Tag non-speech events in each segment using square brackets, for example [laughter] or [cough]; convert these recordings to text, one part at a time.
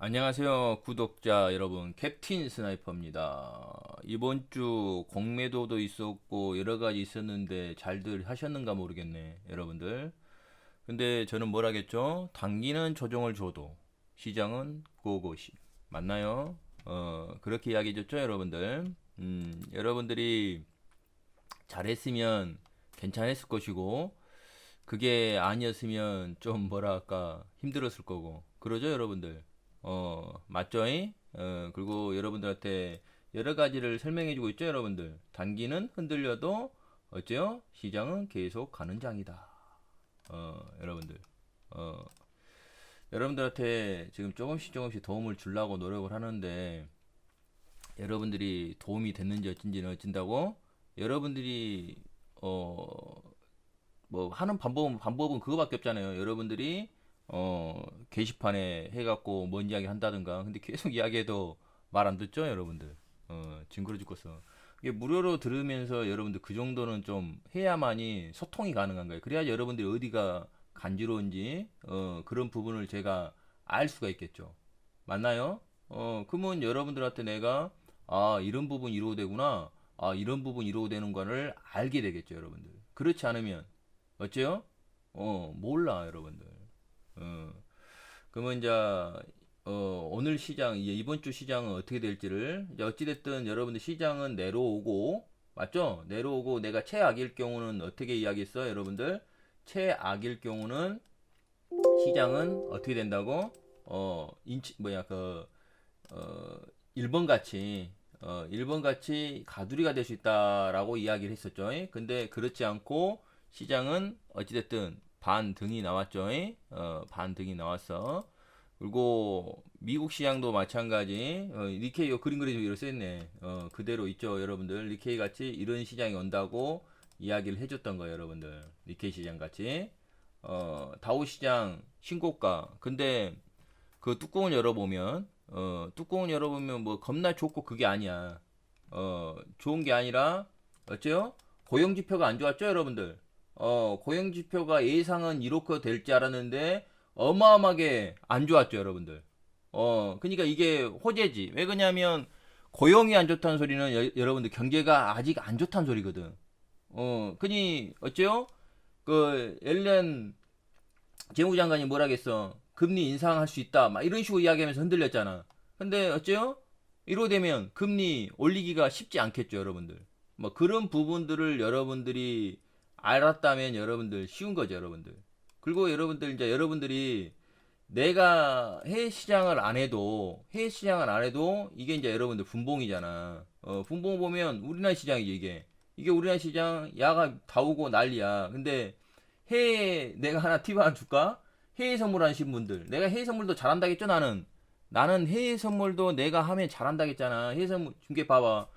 안녕하세요 구독자 여러분. 캡틴 스나이퍼입니다. 이번 주 공매도도 있었고 여러가지 있었는데 잘들 하셨는가 모르겠네 여러분들. 근데 저는 뭐라겠죠? 당기는 조정을 줘도 시장은 고고시 맞나요? 어 그렇게 이야기 해 줬죠 여러분들. 음 여러분들이 잘했으면 괜찮았을 것이고 그게 아니었으면 좀 뭐랄까 힘들었을 거고. 그러죠 여러분들 어, 맞죠잉? 어, 그리고 여러분들한테 여러 가지를 설명해 주고 있죠, 여러분들. 단기는 흔들려도 어째요? 시장은 계속 가는 장이다. 어, 여러분들. 어, 여러분들한테 지금 조금씩 조금씩 도움을 주려고 노력을 하는데 여러분들이 도움이 됐는지 어쩐지는 어쩐다고 여러분들이 어, 뭐 하는 방법은 방법은 그거밖에 없잖아요. 여러분들이 어, 게시판에 해갖고 뭔 이야기 한다든가. 근데 계속 이야기해도 말 안 듣죠, 여러분들. 어, 징그러 죽겠어. 이게 무료로 들으면서 여러분들 그 정도는 좀 해야만이 소통이 가능한 거예요. 그래야 여러분들이 어디가 간지러운지, 어, 그런 부분을 제가 알 수가 있겠죠. 맞나요? 어, 그러면 여러분들한테 내가, 아, 이런 부분 이러고 되구나. 아, 이런 부분 이러고 되는 거를 알게 되겠죠, 여러분들. 그렇지 않으면, 어째요? 어, 몰라, 여러분들. 어, 그러면 이제 어, 오늘 시장 이제 이번 주 시장은 어떻게 될지를 이제 어찌 됐든 여러분들 시장은 내려오고 맞죠? 내려오고 내가 최악일 경우는 어떻게 이야기했어 여러분들? 최악일 경우는 시장은 어떻게 된다고? 어 인치 뭐야 그 어, 1번 같이 어, 1번 같이 가두리가 될 수 있다라고 이야기를 했었죠. 근데 그렇지 않고 시장은 어찌됐든 반 등이 나왔죠. 어, 반 등이 나왔어. 그리고 미국 시장도 마찬가지. 어, 니케이 요 그림 그리죠. 이렇게 써있네. 어, 그대로 있죠, 여러분들. 니케이 같이 이런 시장이 온다고 이야기를 해줬던 거예요, 여러분들. 니케이 시장 같이. 어, 다우 시장 신고가. 근데 그 뚜껑을 열어보면, 어, 뚜껑을 열어보면 뭐 겁나 좋고 그게 아니야. 어, 좋은 게 아니라, 어째요? 고용 지표가 안 좋았죠, 여러분들? 어, 고용 지표가 예상은 이렇게 될지 알았는데 어마어마하게 안 좋았죠, 여러분들. 어, 그러니까 이게 호재지. 왜 그러냐면 고용이 안 좋다는 소리는 여, 여러분들 경제가 아직 안 좋다는 소리거든. 어, 그니 어째요? 그 옐렌 재무장관이 뭐라겠어? 금리 인상할 수 있다. 막 이런 식으로 이야기하면서 흔들렸잖아. 근데 어째요? 이로 되면 금리 올리기가 쉽지 않겠죠, 여러분들. 뭐 그런 부분들을 여러분들이 알았다면 여러분들 쉬운 거죠, 여러분들. 그리고 여러분들 이제 여러분들이 내가 해외 시장을 안 해도 해외 시장을 안 해도 이게 이제 여러분들 분봉이잖아. 어, 분봉 보면 우리나라 시장이지 이게. 이게 우리나라 시장 야가 다 오고 난리야. 근데 해외 내가 하나 팁 하나 줄까? 해외 선물 하신 분들. 내가 해외 선물도 잘한다겠죠, 나는. 나는 해외 선물도 내가 하면 잘한다겠잖아. 해외 선물 중계 봐봐.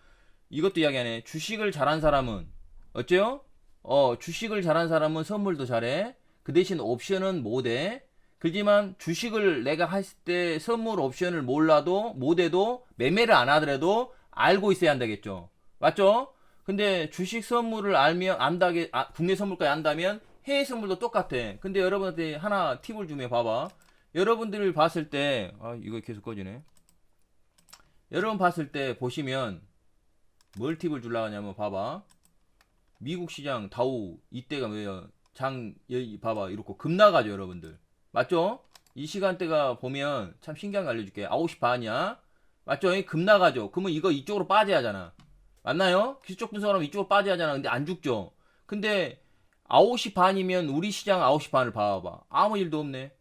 이것도 이야기하네. 주식을 잘한 사람은 어째요? 어, 주식을 잘한 사람은 선물도 잘해. 그 대신 옵션은 못해. 그지만 주식을 내가 했을 때 선물 옵션을 몰라도 못해도 매매를 안 하더라도 알고 있어야 한다겠죠. 맞죠? 근데 주식 선물을 알면 안다게 아, 국내 선물까지 안다면 해외 선물도 똑같아. 근데 여러분한테 하나 팁을 주면 봐봐. 여러분들을 봤을 때 아, 이거 계속 꺼지네. 여러분 봤을 때 보시면 뭘 팁을 주려고 하냐면 봐봐. 미국 시장 다우 이때가 뭐예요? 장 여기 봐봐 이렇게 급나가죠 여러분들 맞죠? 이 시간대가 보면 참 신기한 거 알려줄게 9시 반이야 맞죠? 급나가죠 그러면 이거 이쪽으로 빠져야 하잖아 맞나요? 기술적 분석하면 이쪽으로 빠져야 하잖아 근데 안 죽죠 근데 9시 반이면 우리 시장 9시 반을 봐봐 아무 일도 없네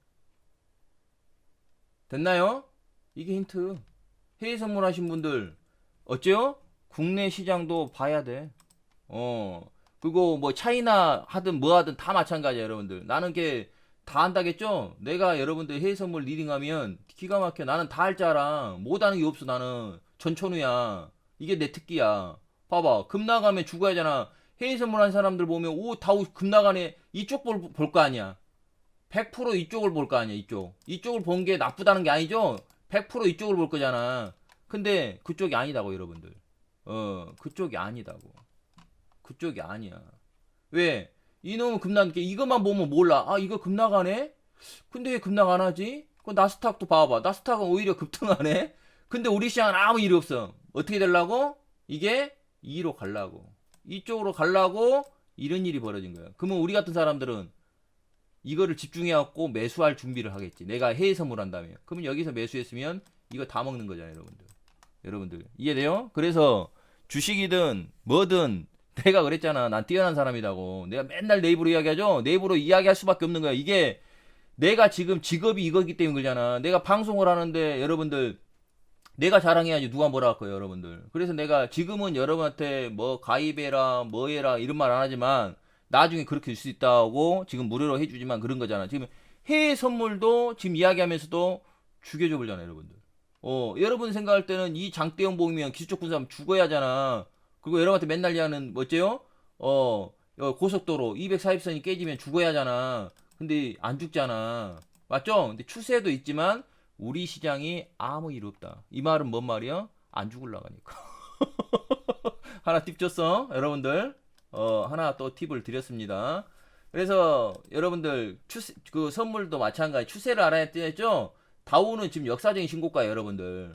됐나요? 이게 힌트 해외 선물하신 분들 어째요? 국내 시장도 봐야 돼 어, 그리고 뭐 차이나 하든 뭐 하든 다 마찬가지야, 여러분들. 나는 게 다 한다겠죠? 내가 여러분들 해외 선물 리딩하면 기가 막혀. 나는 다 할 줄 알아. 못하는 게 없어, 나는. 전천후야. 이게 내 특기야. 봐봐. 급 나가면 죽어야잖아. 해외 선물 한 사람들 보면, 오, 다급 나가네. 이쪽 볼, 볼 거 아니야. 100% 이쪽을 볼 거 아니야, 이쪽. 이쪽을 본 게 나쁘다는 게 아니죠? 100% 이쪽을 볼 거잖아. 근데 그쪽이 아니다고, 여러분들. 어, 그쪽이 아니다고. 그쪽이 아니야. 왜? 이놈은 급나게 이것만 보면 몰라. 아 이거 급나가네? 근데 왜 급락 안 하지? 그 나스닥도 봐봐. 나스닥은 오히려 급등하네. 근데 우리 시장은 아무 일이 없어. 어떻게 되려고? 이게 2로 갈라고. 이쪽으로 갈라고 이런 일이 벌어진 거야. 그러면 우리 같은 사람들은 이거를 집중해갖고 매수할 준비를 하겠지. 내가 해외 선물한다며. 그러면 여기서 매수했으면 이거 다 먹는 거잖아요, 여러분들. 여러분들 이해돼요? 그래서 주식이든 뭐든 내가 그랬잖아. 난 뛰어난 사람이라고. 내가 맨날 내 입으로 이야기하죠. 내 입으로 이야기할 수밖에 없는 거야. 이게 내가 지금 직업이 이거기 때문에 그러잖아. 내가 방송을 하는데 여러분들 내가 자랑해야지 누가 뭐라 할 거예요, 여러분들. 그래서 내가 지금은 여러분한테 뭐 가입해라, 뭐 해라 이런 말 안 하지만 나중에 그렇게 될수 있다고 지금 무료로 해주지만 그런 거잖아. 지금 해외 선물도 지금 이야기하면서도 죽여줘 보잖아, 여러분들. 어, 여러분 생각할 때는 이 장대형 보이면 기술적 군사하면 죽어야 하잖아. 그리고 여러분한테 맨날 이야기하는 뭐째요? 어, 어, 고속도로 240선이 깨지면 죽어야 하잖아. 근데 안 죽잖아. 맞죠? 근데 추세도 있지만 우리 시장이 아무 일 없다. 이 말은 뭔 말이야? 안 죽을라 가니까. [laughs] 하나 팁 줬어, 여러분들. 어, 하나 또 팁을 드렸습니다. 그래서 여러분들 추세, 그 선물도 마찬가지 추세를 알아야 되죠? 다우는 지금 역사적인 신고가예요, 여러분들.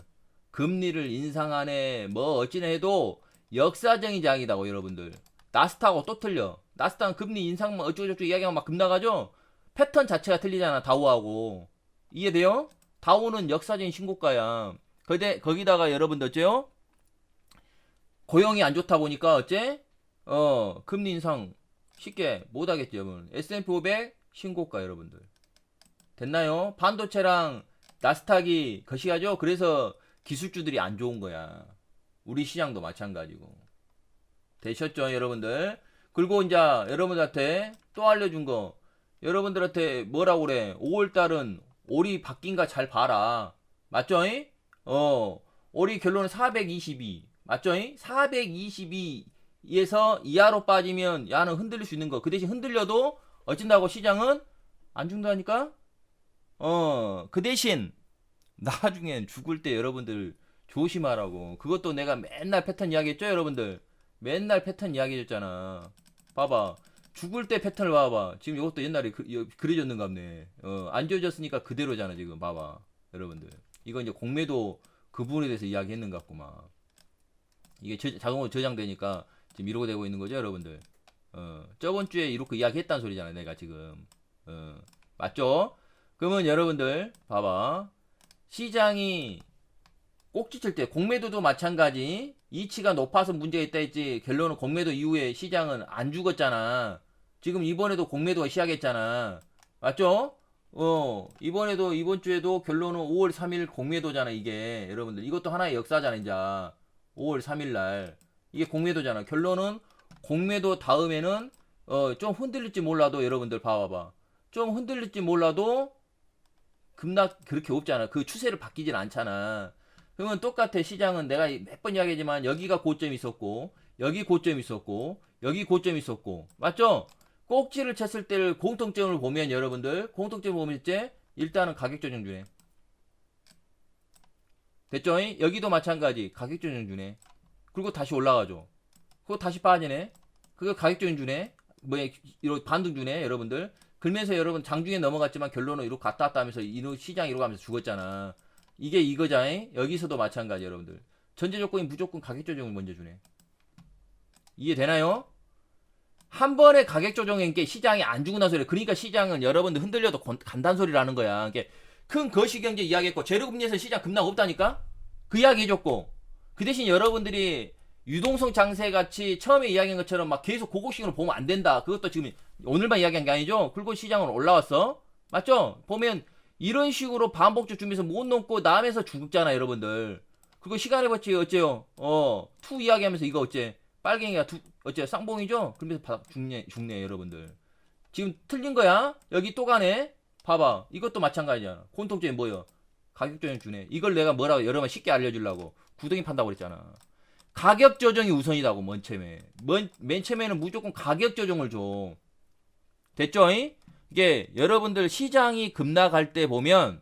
금리를 인상하네, 뭐 어찌나 해도 역사적인 장이다고, 여러분들. 나스닥하고 또 틀려. 나스닥은 금리 인상만 어쩌고저쩌고 이야기하면 막 급나가죠? 패턴 자체가 틀리잖아, 다우하고. 이해돼요? 다우는 역사적인 신고가야. 근데 거기다가 여러분들 어째요? 고용이 안 좋다 보니까 어째? 어, 금리 인상 쉽게 못 하겠죠, 여러분. S&P 500 신고가 여러분들. 됐나요? 반도체랑 나스닥이 거시하죠? 그래서 기술주들이 안 좋은 거야. 우리 시장도 마찬가지고. 되셨죠, 여러분들? 그리고 이제 여러분들한테 또 알려준 거. 여러분들한테 뭐라고 그래? 5월 달은 올이 바뀐가 잘 봐라. 맞죠? 어, 올이 결론은 422. 맞죠? 422에서 이하로 빠지면 야는 흔들릴 수 있는 거. 그 대신 흔들려도 어쩐다고 시장은 안 죽는다니까? 어, 그 대신 나중엔 죽을 때 여러분들 조심하라고. 그것도 내가 맨날 패턴 이야기했죠, 여러분들? 맨날 패턴 이야기했잖아. 봐봐. 죽을 때 패턴을 봐봐. 지금 이것도 옛날에 그, 여- 그려졌는갑네. 어, 안 지워졌으니까 그대로잖아, 지금. 봐봐. 여러분들. 이거 이제 공매도 그 부분에 대해서 이야기했는 것 같구만. 이게 저- 자동으로 저장되니까 지금 이러고 되고 있는 거죠, 여러분들. 어, 저번 주에 이렇게 이야기했단 소리잖아, 내가 지금. 어, 맞죠? 그러면 여러분들, 봐봐. 시장이 꼭지 칠 때, 공매도도 마찬가지. 이치가 높아서 문제가 있다 했지. 결론은 공매도 이후에 시장은 안 죽었잖아. 지금 이번에도 공매도가 시작했잖아. 맞죠? 어, 이번에도, 이번 주에도 결론은 5월 3일 공매도잖아, 이게. 여러분들. 이것도 하나의 역사잖아, 이제. 5월 3일 날. 이게 공매도잖아. 결론은 공매도 다음에는, 어, 좀 흔들릴지 몰라도, 여러분들 봐봐봐. 좀 흔들릴지 몰라도, 급락 그렇게 없잖아. 그 추세를 바뀌진 않잖아. 그러면 똑같아. 시장은 내가 몇 번 이야기하지만 여기가 고점이 있었고, 여기 고점이 있었고, 여기 고점이 있었고, 맞죠? 꼭지를 쳤을 때를 공통점을 보면 여러분들 공통점을 보면 이제 일단은 가격 조정 주네. 됐죠? 여기도 마찬가지 가격 조정 주네. 그리고 다시 올라가죠. 그리고 다시 빠지네. 그거 가격 조정 주네. 뭐 반등 주네, 여러분들. 그러면서 여러분 장중에 넘어갔지만 결론은 이렇게 갔다 왔다 하면서 이로 시장 이러고 가면서 죽었잖아. 이게 이거잖아요. 여기서도 마찬가지 여러분들. 전제 조건이 무조건 가격 조정을 먼저 주네. 이해되나요? 한 번에 가격 조정인 게 시장이 안 죽는다는 소리. 그러니까 시장은 여러분들 흔들려도 건- 간다는 소리라는 거야. 이게 큰 거시 경제 이야기했고 제로 금리에서 시장 급락 없다니까? 그 이야기 해줬고 그 대신 여러분들이 유동성 장세 같이 처음에 이야기한 것처럼 막 계속 고고식으로 보면 안 된다. 그것도 지금 오늘만 이야기한 게 아니죠. 그리고 시장은 올라왔어. 맞죠? 보면 이런 식으로 반복적 준비해서 못 넘고 남에서 죽잖아, 여러분들. 그리고 시간을 버치 어째요? 어, 투 이야기하면서 이거 어째? 빨갱이가 두 어째 쌍봉이죠? 그러면서 바, 죽네, 죽네, 여러분들. 지금 틀린 거야? 여기 또 가네? 봐봐. 이것도 마찬가지야. 공통점이 뭐예요? 가격 조정 주네. 이걸 내가 뭐라고 여러분 쉽게 알려주려고 구덩이 판다고 그랬잖아. 가격 조정이 우선이다고 맨 처음에. 맨, 맨 처음에는 무조건 가격 조정을 줘. 됐죠? 잉? 이게 여러분들 시장이 급락할 때 보면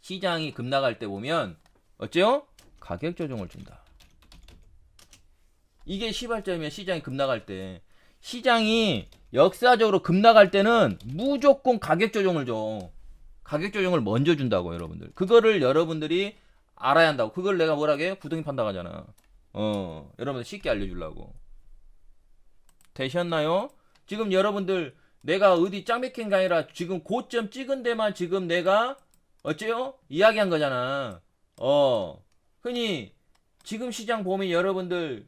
시장이 급락할 때 보면 어째요? 가격 조정을 준다. 이게 시발점이야 시장이 급락할 때 시장이 역사적으로 급락할 때는 무조건 가격 조정을 줘. 가격 조정을 먼저 준다고 여러분들. 그거를 여러분들이 알아야 한다고. 그걸 내가 뭐라게 구덩이 판다 하잖아. 어, 여러분들 쉽게 알려주려고. 되셨나요? 지금 여러분들 내가 어디 짱맥힌 게 아니라 지금 고점 찍은 데만 지금 내가 어째요? 이야기한 거잖아. 어. 흔히 지금 시장 보면 여러분들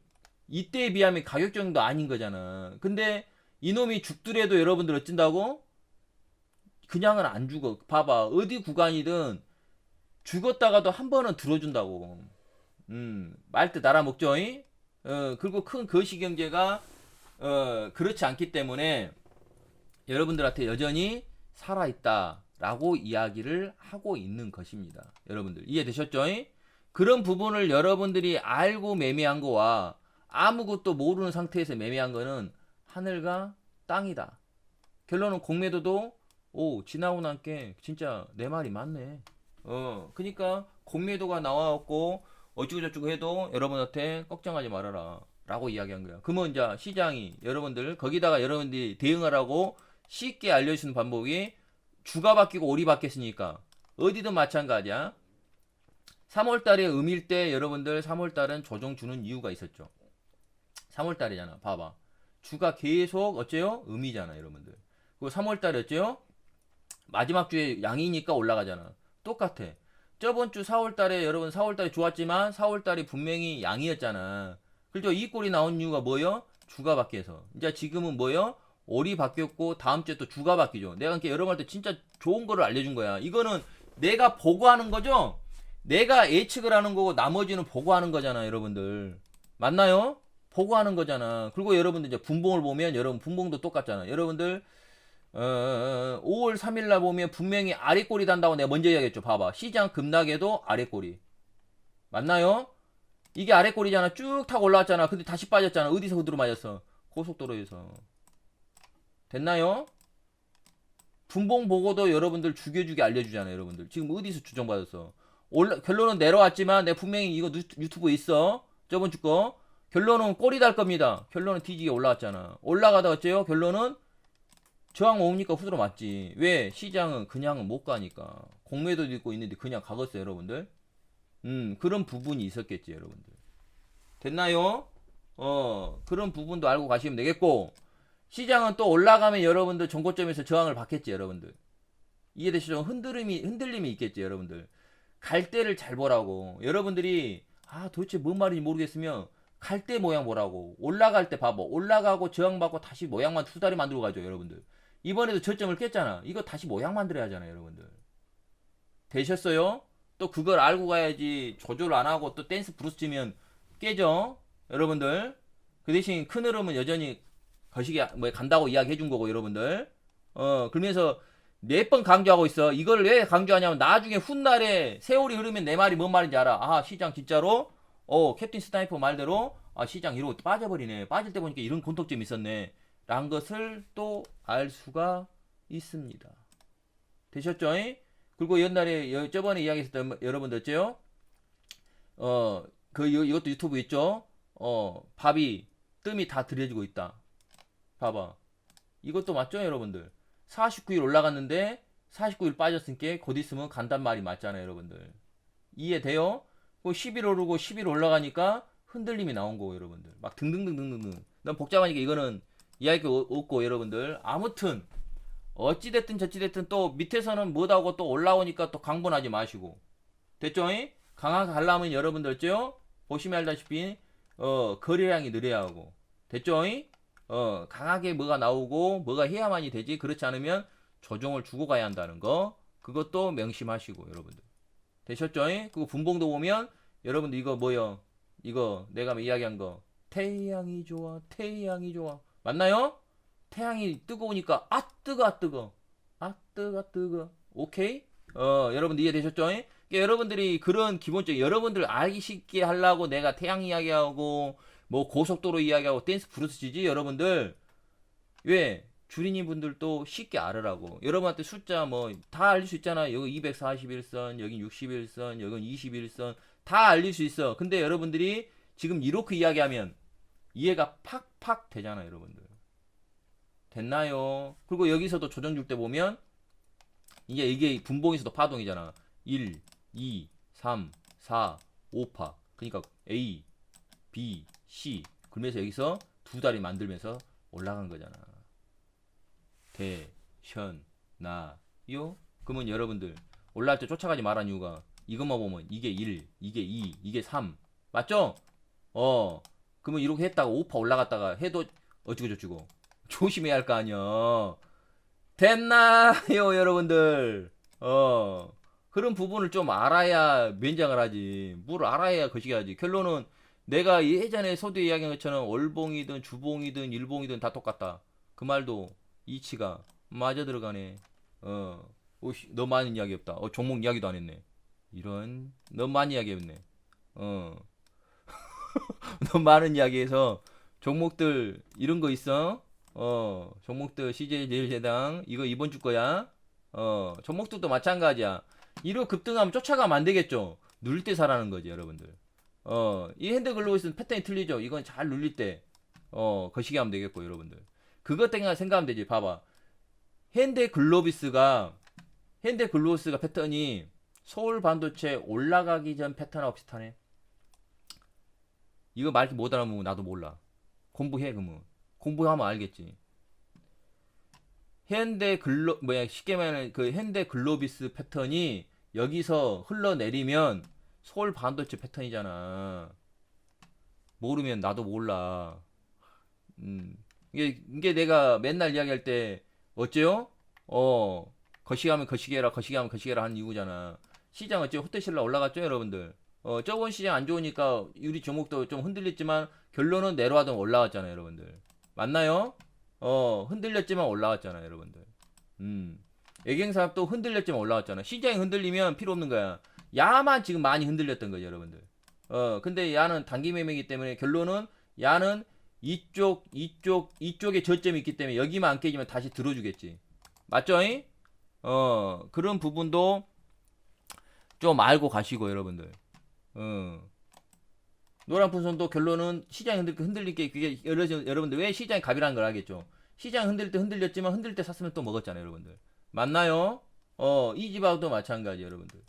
이때에 비하면 가격 정도 아닌 거잖아. 근데 이놈이 죽더라도 여러분들 어쩐다고? 그냥은 안 죽어. 봐봐. 어디 구간이든 죽었다가도 한 번은 들어준다고. 음, 말뜻 알아먹죠? 이? 어, 그리고 큰 거시경제가 어, 그렇지 않기 때문에 여러분들한테 여전히 살아있다라고 이야기를 하고 있는 것입니다. 여러분들 이해되셨죠? 그런 부분을 여러분들이 알고 매매한 거와 아무것도 모르는 상태에서 매매한 거는 하늘과 땅이다. 결론은 공매도도 오 지나고 난게 진짜 내 말이 맞네. 어 그러니까 공매도가 나와갖고 어쩌고 저쩌고 해도 여러분한테 걱정하지 말아라. 라고 이야기한 거야. 그러면 이제 시장이 여러분들 거기다가 여러분들이 대응하라고 쉽게 알려주는 방법이 주가 바뀌고 올이 바뀌었으니까 어디든 마찬가지야. 3월 달에 음일 때 여러분들 3월 달은 조정 주는 이유가 있었죠. 3월 달이잖아. 봐봐. 주가 계속 어째요? 음이잖아, 여러분들. 그리고 3월 달에 어째요? 마지막 주에 양이니까 올라가잖아. 똑같아. 저번 주 4월 달에 여러분 4월 달에 좋았지만 4월 달이 분명히 양이었잖아. 그죠? 이 꼴이 나온 이유가 뭐요? 주가 바뀌어서. 이제 지금은 뭐요? 올이 바뀌었고 다음 주에 또 주가 바뀌죠. 내가 그러니까 여러분한테 진짜 좋은 거를 알려준 거야. 이거는 내가 보고하는 거죠. 내가 예측을 하는 거고 나머지는 보고하는 거잖아, 여러분들. 맞나요? 보고하는 거잖아. 그리고 여러분들 이제 분봉을 보면 여러분 분봉도 똑같잖아. 여러분들 어, 5월 3일 날 보면 분명히 아래 꼬리 단다고 내가 먼저 이야기했죠. 봐봐. 시장 급락에도 아래 꼬리. 맞나요? 이게 아래 꼬리잖아. 쭉 타고 올라왔잖아. 근데 다시 빠졌잖아. 어디서 그대로 맞았어? 고속도로에서. 됐나요? 분봉 보고도 여러분들 죽여주게 알려주잖아요. 여러분들. 지금 어디서 주정받았어? 올라, 결론은 내려왔지만 내가 분명히 이거 뉴- 유튜브에 있어. 저번 주 거. 결론은 꼬리 달 겁니다. 결론은 뒤지게 올라왔잖아. 올라가다 어째요? 결론은 저항 오니까 후드로 맞지. 왜? 시장은 그냥은 못 가니까. 공매도 있고 있는데 그냥 가겠어요, 여러분들. 음, 그런 부분이 있었겠지, 여러분들. 됐나요? 어, 그런 부분도 알고 가시면 되겠고, 시장은 또 올라가면 여러분들 정고점에서 저항을 받겠지, 여러분들. 이해되시죠? 흔들림이, 흔들림이 있겠지, 여러분들. 갈 때를 잘 보라고. 여러분들이, 아, 도대체 뭔 말인지 모르겠으면, 갈 때 모양 보라고. 올라갈 때 봐봐. 올라가고 저항받고 다시 모양만 두 다리 만들어 가죠, 여러분들. 이번에도 저점을 깼잖아. 이거 다시 모양 만들어야 하잖아, 여러분들. 되셨어요? 또 그걸 알고 가야지 조절 안 하고 또 댄스 브루스 치면 깨져 여러분들 그 대신 큰 흐름은 여전히 거시기 뭐 간다고 이야기해 준 거고 여러분들. 어 그러면서 몇 번 강조하고 있어? 이걸 왜 강조하냐면 나중에 훗날에 세월이 흐르면 내 말이 뭔 말인지 알아. 아 시장 진짜로? 어 캡틴 스나이퍼 말대로? 아 시장 이러고 빠져버리네. 빠질 때 보니까 이런 곤톡점이 있었네. 라는 것을 또 알 수가 있습니다. 되셨죠? 그리고 옛날에 여- 저번에 이야기했던 여러분들 어째요? 어, 그 이- 이것도 유튜브 있죠? 어, 밥이 뜸이 다 들여지고 있다. 봐봐. 이것도 맞죠, 여러분들? 49일 올라갔는데 49일 빠졌으니까 곧 있으면 간단 말이 맞잖아요, 여러분들. 이해돼요? 그 10일 오르고 10일 올라가니까 흔들림이 나온 거고, 여러분들. 막 등등등등등등. 난 복잡하니까 이거는 이야기가 없- 없고, 여러분들. 아무튼 어찌됐든 저찌됐든 또 밑에서는 못하고 또 올라오니까 또 강분하지 마시고 됐죠? 강하게 가려면 여러분들 어째요? 보시면 알다시피 어 거래량이 느려야 하고 됐죠? 어 강하게 뭐가 나오고 뭐가 해야만이 되지? 그렇지 않으면 조정을 주고 가야 한다는 거. 그것도 명심하시고 여러분들. 되셨죠? 그리고 분봉도 보면 여러분들 이거 뭐요? 이거 내가 이야기한 거. 태양이 좋아 태양이 좋아. 맞나요? 태양이 뜨거우니까 아 뜨거 아 뜨거. 아 뜨거 뜨거. 오케이? 어 여러분 이해 되셨죠? 그러니까 여러분들이 그런 기본적 여러분들 알기 쉽게 하려고 내가 태양 이야기하고 뭐 고속도로 이야기하고 댄스 브루스 치지 여러분들 왜 주린이 분들도 쉽게 알으라고 여러분한테 숫자 뭐 다 알릴 수 있잖아 여기 241선 여기 61선 여기 21선 다 알릴 수 있어 근데 여러분들이 지금 이렇게 이야기하면 이해가 팍팍 되잖아 여러분들 됐나요? 그리고 여기서도 조정 줄 때 보면 이게 이게 분봉에서도 파동이잖아. 1, 2, 3, 4, 5파. 그러니까 A, B, C. 그러면서 여기서 두 다리 만들면서 올라간 거잖아. 대, 현, 나, 요. 그러면 여러분들 올라갈 때 쫓아가지 말라는 이유가 이것만 보면 이게 1, 이게 2, 이게 3. 맞죠? 어. 그러면 이렇게 했다가 5파 올라갔다가 해도 어쩌고 저쩌고 조심해야 할 거 아니야. 됐나요, [laughs] 여러분들? 어. 그런 부분을 좀 알아야 면장을 하지. 뭘 알아야 거시기 하지. 결론은 내가 예전에 서두에 이야기한 것처럼 월봉이든 주봉이든 일봉이든 다 똑같다. 그 말도 이치가 맞아 들어가네. 어. 너 많은 이야기 없다. 어, 종목 이야기도 안 했네. 이런, 너 많이 이야기 했네. 어. [laughs] 너 많은 이야기해서 종목들 이런 거 있어? 어, 종목들 CJ 제일제당 이거 이번 주 거야. 어, 종목들도 마찬가지야. 이로 급등하면 쫓아가면 안 되겠죠. 누릴 때 사라는 거지, 여러분들. 어, 이 핸드 글로우스는 패턴이 틀리죠. 이건 잘 눌릴 때, 어, 거시기 하면 되겠고, 여러분들. 그것 때문에 생각하면 되지. 봐봐. 핸드 글로비스가, 핸드 글로비스가 패턴이 서울 반도체 올라가기 전 패턴하고 비슷하네. 이거 말기 못 알아보면 나도 몰라. 공부해, 그러면. 공부하면 알겠지. 현대 글로 뭐야 쉽게 말하면 그 현대 글로비스 패턴이 여기서 흘러내리면 서울 반도체 패턴이잖아. 모르면 나도 몰라. 음. 이게 이게 내가 맨날 이야기할 때 어째요? 어. 거시기하면 거시기해라, 거시기하면 거시기해라 하는 이유잖아. 시장 어째 호텔실라 올라갔죠, 여러분들? 어, 저번 시장 안 좋으니까 유리 종목도 좀 흔들렸지만 결론은 내려와도 올라왔잖아요, 여러분들. 맞나요? 어, 흔들렸지만 올라왔잖아, 여러분들. 음. 애경사업도 흔들렸지만 올라왔잖아. 시장이 흔들리면 필요 없는 거야. 야만 지금 많이 흔들렸던 거죠, 여러분들. 어, 근데 야는 단기 매매이기 때문에 결론은 야는 이쪽, 이쪽, 이쪽에 저점이 있기 때문에 여기만 안 깨지면 다시 들어주겠지. 맞죠? 잉? 어, 그런 부분도 좀 알고 가시고, 여러분들. 어. 노란 풍선도 결론은 시장이 흔들, 흔들릴 게 그게 여러, 여러분들 왜 시장이 갑이라는 걸 알겠죠? 시장 흔들 때 흔들렸지만 흔들 때 샀으면 또 먹었잖아요, 여러분들. 맞나요? 어, 이 집하고도 마찬가지, 여러분들.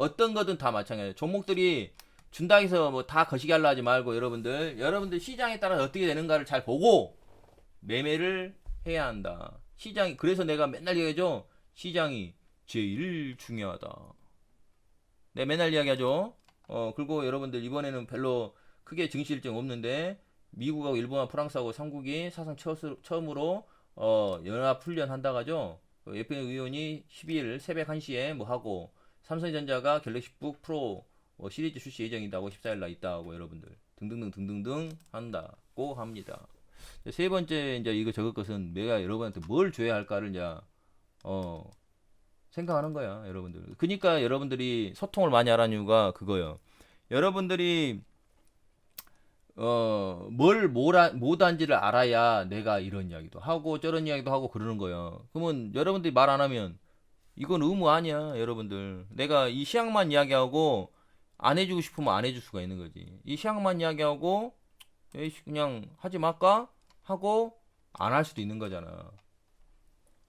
어떤 거든 다 마찬가지예요. 종목들이 준다 해서 뭐 다 거시기 하려 하지 말고 여러분들, 여러분들 시장에 따라 어떻게 되는가를 잘 보고 매매를 해야 한다. 시장이 그래서 내가 맨날 얘기하죠. 시장이 제일 중요하다. 네, 맨날 이야기하죠. 어, 그리고 여러분들 이번에는 별로 크게 증시 일정 없는데 미국하고 일본하고 프랑스하고 삼국이 사상 처음으로 어, 연합 훈련 한다고 하죠. 그 의원이 12일 새벽 1시에 뭐 하고 삼성전자가 갤럭시북 프로 어, 시리즈 출시 예정이다고 14일 날 있다고 여러분들 등등등 등등등 한다고 합니다. 세 번째 이제 이거 적을 것은 내가 여러분한테 뭘 줘야 할까를 이제 어 생각하는 거야, 여러분들. 그러니까 여러분들이 소통을 많이 하라는 이유가 그거예요. 여러분들이 어, 뭘 뭐라, 못한지를 알아야 내가 이런 이야기도 하고 저런 이야기도 하고 그러는 거예요. 그러면 여러분들이 말 안 하면 이건 의무 아니야, 여러분들. 내가 이 시향만 이야기하고 안 해주고 싶으면 안 해줄 수가 있는 거지. 이 시향만 이야기하고 에이씨, 그냥 하지 말까? 하고 안 할 수도 있는 거잖아.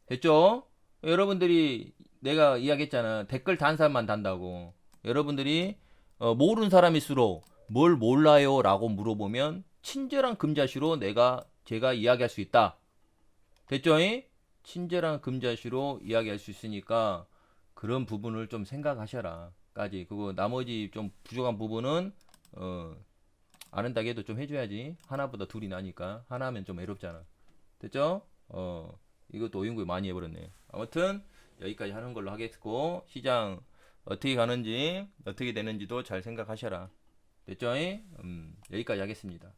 됐죠? 여러분들이 내가 이야기했잖아. 댓글 단 사람만 단다고. 여러분들이 어, 모르는 사람일수록 뭘 몰라요? 라고 물어보면 친절한 금자시로 내가 제가 이야기할 수 있다. 됐죠? 잉? 친절한 금자시로 이야기할 수 있으니까 그런 부분을 좀 생각하셔라. 까지. 그거 나머지 좀 부족한 부분은 어 아는다게 해도 좀 해줘야지. 하나보다 둘이 나니까 하나면 좀 외롭잖아. 됐죠? 어 이것도 오윤구 많이 해버렸네. 아무튼 여기까지 하는 걸로 하겠고 시장 어떻게 가는지 어떻게 되는지도 잘 생각하셔라. 됐죠? 음, 여기까지 하겠습니다.